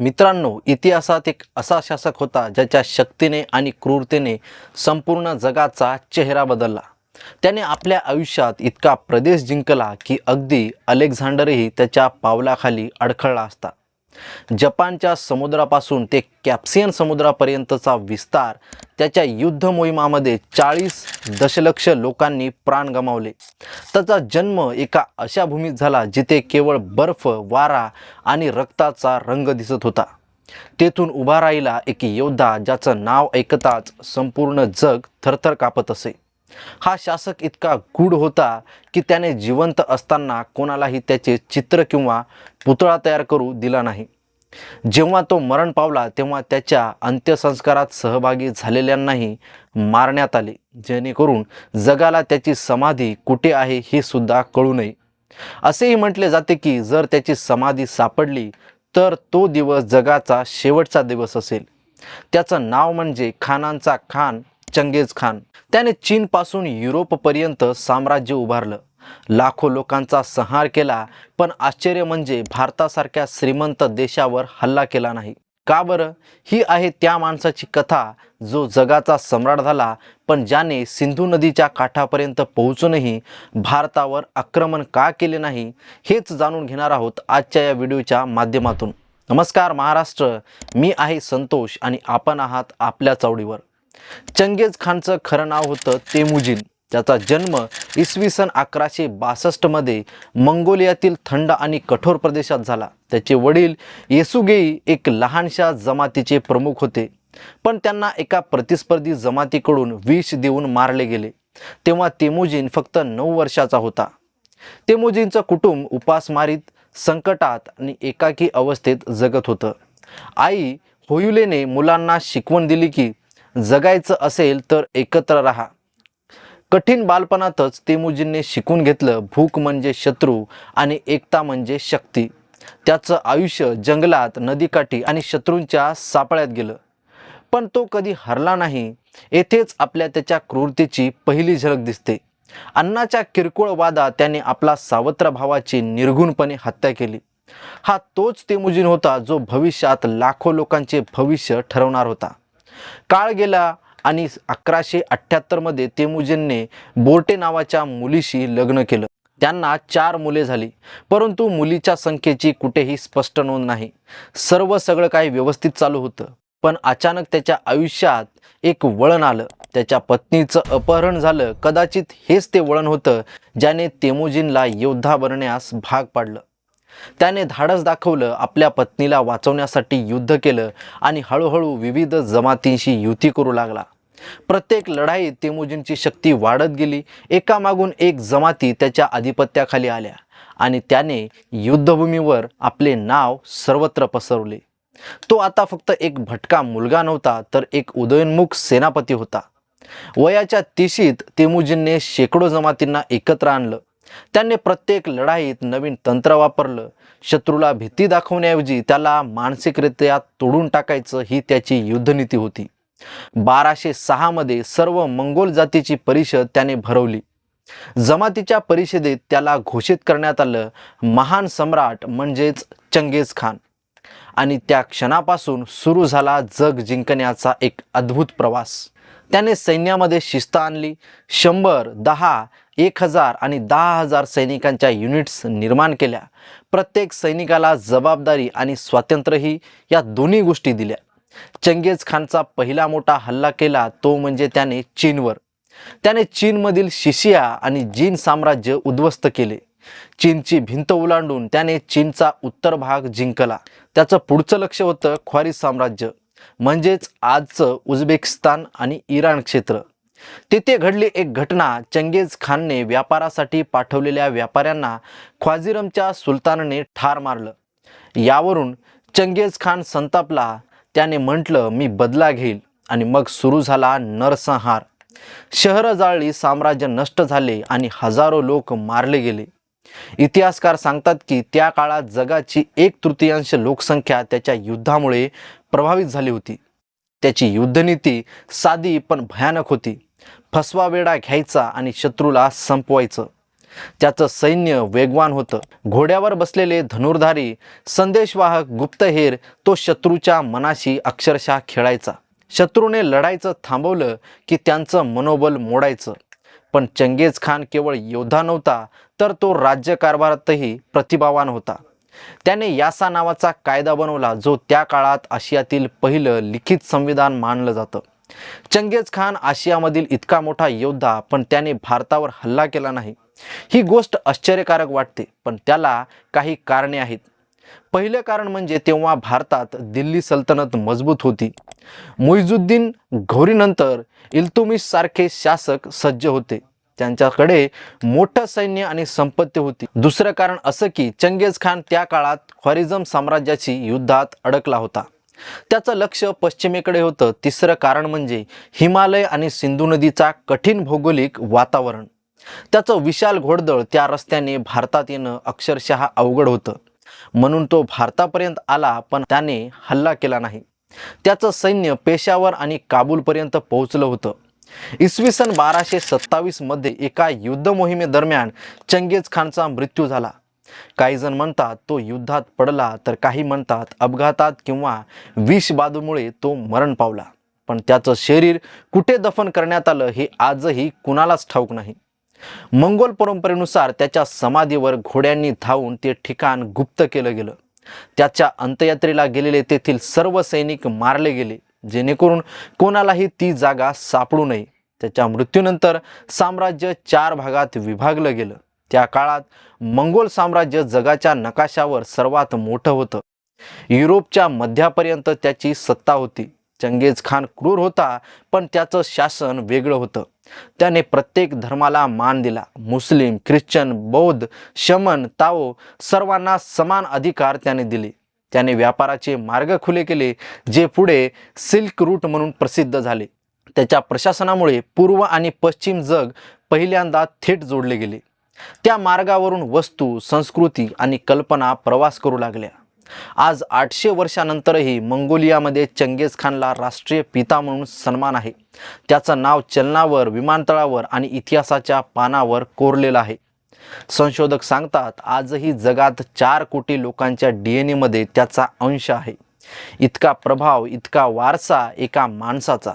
मित्रांनो इतिहासात एक असा शासक होता ज्याच्या शक्तीने आणि क्रूरतेने संपूर्ण जगाचा चेहरा बदलला. त्याने आपल्या आयुष्यात इतका प्रदेश जिंकला की अगदी अलेक्झांडरही त्याच्या पावलाखाली अडखळला असता. जपानच्या समुद्रापासून ते कॅप्सियन समुद्रापर्यंतचा विस्तार त्याच्या युद्ध मोहिमामध्ये चाळीस दशलक्ष लोकांनी प्राण गमावले. त्याचा जन्म एका अशा भूमीत झाला जिथे केवळ बर्फ वारा आणि रक्ताचा रंग दिसत होता. तेथून उभा राहिला एक योद्धा ज्याचं नाव ऐकताच संपूर्ण जग थरथर कापत असे. हा शासक इतका गूढ होता की त्याने जिवंत असताना कोणालाही त्याचे चित्र किंवा पुतळा तयार करू दिला नाही. जेव्हा तो मरण पावला तेव्हा त्याच्या अंत्यसंस्कारात सहभागी झालेल्यांनाही मारण्यात आले. जेणेकरून जगाला त्याची समाधी कुठे आहे हे सुद्धा कळू नये. असेही म्हटले जाते की जर त्याची समाधी सापडली तर तो दिवस जगाचा शेवटचा दिवस असेल. त्याचं नाव म्हणजे खानांचा खान. Genghis Khan. त्याने चीनपासून युरोपपर्यंत साम्राज्य उभारलं. लाखो लोकांचा संहार केला पण आश्चर्य म्हणजे भारतासारख्या श्रीमंत देशावर हल्ला केला नाही. का बरं? ही आहे त्या माणसाची कथा जो जगाचा सम्राट झाला पण ज्याने सिंधू नदीच्या काठापर्यंत पोहोचूनही भारतावर आक्रमण का केले नाही हेच जाणून घेणार आहोत आजच्या या व्हिडिओच्या माध्यमातून. नमस्कार महाराष्ट्र मी आहे संतोष आणि आपण आहात आपल्या चवडीवर चंगेज खानचं खरं नाव होतं तेमुजीन. त्याचा जन्म इसवी सन अकराशे बासष्टमध्ये मंगोलियातील थंड आणि कठोर प्रदेशात झाला. त्याचे वडील येसुगेई एक लहानशा जमातीचे प्रमुख होते. पण त्यांना एका प्रतिस्पर्धी जमातीकडून विष देऊन मारले गेले. तेव्हा तेमुजीन फक्त नऊ वर्षाचा होता. तेमुजींचं कुटुंब उपासमारीत संकटात आणि एकाकी अवस्थेत जगत होतं. आई होयुलेने मुलांना शिकवण दिली की जगायचं असेल तर एकत्र राहा. कठीण बालपणातच तेमुजींनी शिकून घेतलं भूक म्हणजे शत्रू आणि एकता म्हणजे शक्ती. त्याचं आयुष्य जंगलात नदीकाठी आणि शत्रूंच्या सापळ्यात गेलं. पण तो कधी हरला नाही. येथेच आपल्या त्याच्या क्रूरतेची पहिली झलक दिसते. अन्नाच्या किरकोळ वादात त्याने आपला सावत्र भावाची निर्घुणपणे हत्या केली. हा तोच तेमुजीन होता जो भविष्यात लाखो लोकांचे भविष्य ठरवणार होता. काळ गेला आणि अकराशे अठ्ठ्याहत्तरमध्ये तेमुजींने बोर्टे नावाच्या मुलीशी लग्न केलं. त्यांना चार मुले झाली. परंतु मुलीच्या संख्येची कुठेही स्पष्ट नोंद नाही. सर्व सगळं काही व्यवस्थित चालू होतं. पण अचानक त्याच्या आयुष्यात एक वळण आलं. त्याच्या पत्नीचं अपहरण झालं. कदाचित हेच ते वळण होतं ज्याने तेमुजीनला योद्धा बनण्यास भाग पाडलं. त्याने धाडस दाखवलं आपल्या पत्नीला वाचवण्यासाठी युद्ध केलं आणि हळूहळू विविध जमातींशी युती करू लागला. प्रत्येक लढाईत तेमुजींची शक्ती वाढत गेली. एकामागून एक जमाती त्याच्या आधिपत्याखाली आल्या आणि त्याने युद्धभूमीवर आपले नाव सर्वत्र पसरवले. तो आता फक्त एक भटका मुलगा नव्हता तर एक उदयोन्मुख सेनापती होता. वयाच्या तिशीत तेमुजींने शेकडो जमातींना एकत्र आणलं. त्यांनी प्रत्येक लढाईत नवीन तंत्र वापरलं. शत्रूला भीती दाखवण्याऐवजी त्याला मानसिकरित्या तोडून टाकायचं ही त्याची युद्धनीती होती. बाराशे सहामध्ये सर्व मंगोल जातीची परिषद त्याने भरवली. जमातीच्या परिषदेत त्याला घोषित करण्यात आलं महान सम्राट म्हणजेच चंगेज खान. आणि त्या क्षणापासून सुरू झाला जग जिंकण्याचा एक अद्भुत प्रवास. त्याने सैन्यामध्ये शिस्त आणली. शंभर दहा एक हजार आणि दहा हजार सैनिकांच्या युनिट्स निर्माण केल्या. प्रत्येक सैनिकाला जबाबदारी आणि स्वातंत्र्यही या दोन्ही गोष्टी दिल्या. चंगेज खानचा पहिला मोठा हल्ला केला तो म्हणजे त्याने चीनवर. त्याने चीनमधील शिशिया आणि जीन साम्राज्य उद्ध्वस्त केले. चीनची भिंत ओलांडून त्याने चीनचा उत्तर भाग जिंकला. त्याचं पुढचं लक्ष होतं ख्वारी साम्राज्य. म्हणजेच आजचं उझबेकिस्तान आणि इराण क्षेत्र. तिथे घडली एक घटना चंगेज खानने व्यापारासाठी पाठवलेल्या व्यापाऱ्यांना ख्वाझिरमच्या सुलतानने ठार मारलं. यावरून चंगेज खान संतापला. त्याने म्हटलं मी बदला घेईल आणि मग सुरू झाला नरसंहार. शहरं जाळली साम्राज्य नष्ट झाले आणि हजारो लोक मारले गेले. इतिहासकार सांगतात की त्या काळात जगाची एक तृतीयांश लोकसंख्या त्याच्या युद्धामुळे प्रभावित झाली होती. त्याची युद्धनीती साधी पण भयानक होती. फसवा वेडा घ्यायचा आणि शत्रूला संपवायचं. त्याचं सैन्य वेगवान होतं. घोड्यावर बसलेले धनुर्धारी संदेशवाहक गुप्तहेर तो शत्रूच्या मनाशी अक्षरशः खेळायचा. शत्रूने लढायचं थांबवलं की त्यांचं मनोबल मोडायचं. पण चंगेज खान केवळ योद्धा नव्हता तर तो राज्यकारभारातही प्रतिभावान होता. त्याने यासा नावाचा कायदा बनवला जो त्या काळात आशियातील पहिलं लिखित संविधान मानलं जातं. चंगेज खान आशियामधील इतका मोठा योद्धा पण त्याने भारतावर हल्ला केला नाही. ही गोष्ट आश्चर्यकारक वाटते पण त्याला काही कारणे आहेत. पहिलं कारण म्हणजे तेव्हा भारतात दिल्ली सल्तनत मजबूत होती. मुइजुद्दीन घोरीनंतर इल्तुमिश सारखे शासक सज्ज होते. त्यांच्याकडे मोठं सैन्य आणि संपत्ती होती. दुसरं कारण असं की चंगेज खान त्या काळात ख्वारिझम साम्राज्याची युद्धात अडकला होता. त्याचं लक्ष पश्चिमेकडे होतं. तिसरं कारण म्हणजे हिमालय आणि सिंधू नदीचा कठीण भौगोलिक वातावरण. त्याचं विशाल घोडदळ त्या रस्त्याने भारतात येणं अक्षरशः अवघड होतं. म्हणून तो भारतापर्यंत आला पण त्याने हल्ला केला नाही. त्याचं सैन्य पेशावर आणि काबूलपर्यंत पोहोचलं होतं. इसवी सन बाराशे सत्तावीसमध्ये एका युद्ध मोहिमेदरम्यान चंगेज खानचा मृत्यू झाला. काही जण म्हणतात तो युद्धात पडला तर काही म्हणतात अपघातात किंवा विषबाधूमुळे तो मरण पावला. पण त्याचं शरीर कुठे दफन करण्यात आलं हे आजही कुणालाच ठाऊक नाही. मंगोल परंपरेनुसार त्याच्या समाधीवर घोड्यांनी धावून ते ठिकाण गुप्त केलं गेलं. त्याच्या अंत्ययात्रेला गेलेले तेथील सर्व सैनिक मारले गेले. जेणेकरून कोणालाही ती जागा सापडू नये. त्याच्या मृत्यूनंतर साम्राज्य चार भागात विभागलं गेलं. त्या काळात मंगोल साम्राज्य जगाच्या नकाशावर सर्वात मोठं होतं. युरोपच्या मध्यापर्यंत त्याची सत्ता होती. चंगेज खान क्रूर होता पण त्याचं शासन वेगळं होतं. त्याने प्रत्येक धर्माला मान दिला. मुस्लिम ख्रिश्चन बौद्ध शमन ताओ सर्वांना समान अधिकार त्याने दिले. त्याने व्यापाराचे मार्ग खुले केले जे पुढे सिल्क रूट म्हणून प्रसिद्ध झाले. त्याच्या प्रशासनामुळे पूर्व आणि पश्चिम जग पहिल्यांदा थेट जोडले गेले. त्या मार्गावरून वस्तू संस्कृती आणि कल्पना प्रवास करू लागल्या. आज आठशे वर्षानंतरही मंगोलियामध्ये चंगेज खानला राष्ट्रीय पिता म्हणून सन्मान आहे. त्याचं नाव चलनावर विमानतळावर आणि इतिहासाच्या पानावर कोरलेलं आहे. संशोधक सांगतात आजही जगात चार कोटी लोकांच्या डी एन एमध्ये त्याचा अंश आहे. इतका प्रभाव इतका वारसा एका माणसाचा.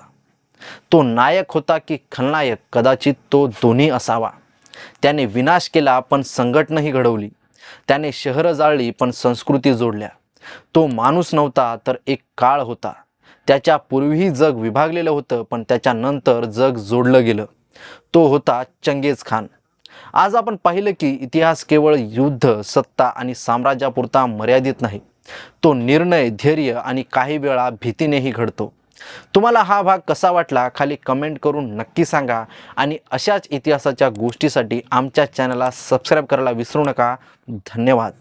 तो नायक होता की खलनायक कदाचित तो दोन्ही असावा. त्याने विनाश केला पण संघटनही घडवली. त्याने शहरं जाळली पण संस्कृती जोडल्या. तो माणूस नव्हता तर एक काळ होता. त्याच्या पूर्वीही जग विभागलेलं होतं पण त्याच्यानंतर जग जोडलं गेलं. तो होता चंगेज खान. आज आपण पाहिलं की इतिहास केवळ युद्ध सत्ता आणि साम्राज्यापुरता मर्यादित नाही. तो निर्णय धैर्य आणि काही वेळा भीतीनेही घडतो. तुम्हाला हा भाग कसा वाटला खाली कमेंट करून नक्की सांगा आणि अशाच इतिहासाच्या गोष्टीसाठी आमच्या चॅनलला सबस्क्राईब करायला विसरू नका. धन्यवाद.